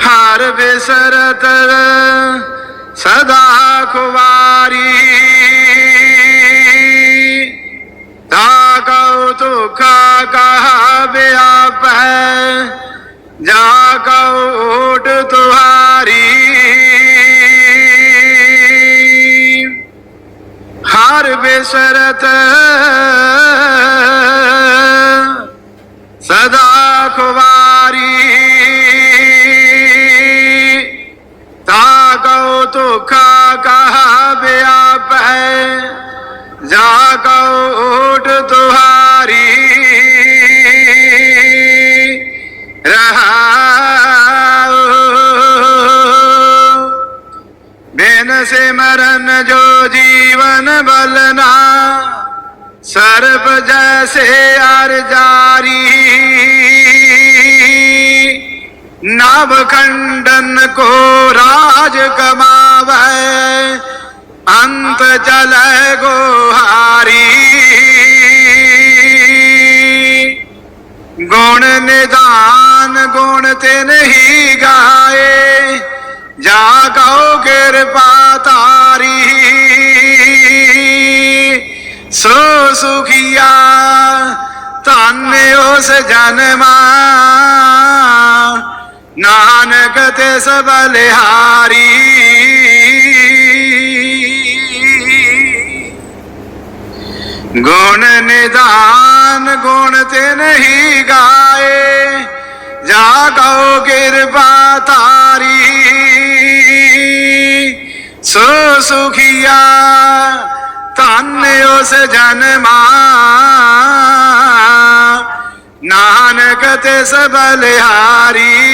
हार बेसर सदा कुवारी। ताकौ तो खा कहा ब्याप है। जा कौट तुम्हारी हार बेसरत अखबारी तागो तो खा कहा ब्याप है जागो ओट तुहारी। रहा बिन सिमरन जो जीवन बलना, सर्प जैसे अर जारी। नाव खंडन को राज कमाव। अंत चल गोहारी। गुण निदान, गुण ते नहीं गाए। जा कहो कृपा तारी। सो सुखिया धन उस जन्मा। थे सब बलिहारी गुण निदान, गुण ते नहीं गाए। जा गौ कृपा तारी। सुखिया तन उस जन्मा। नानक ते सबलिहारी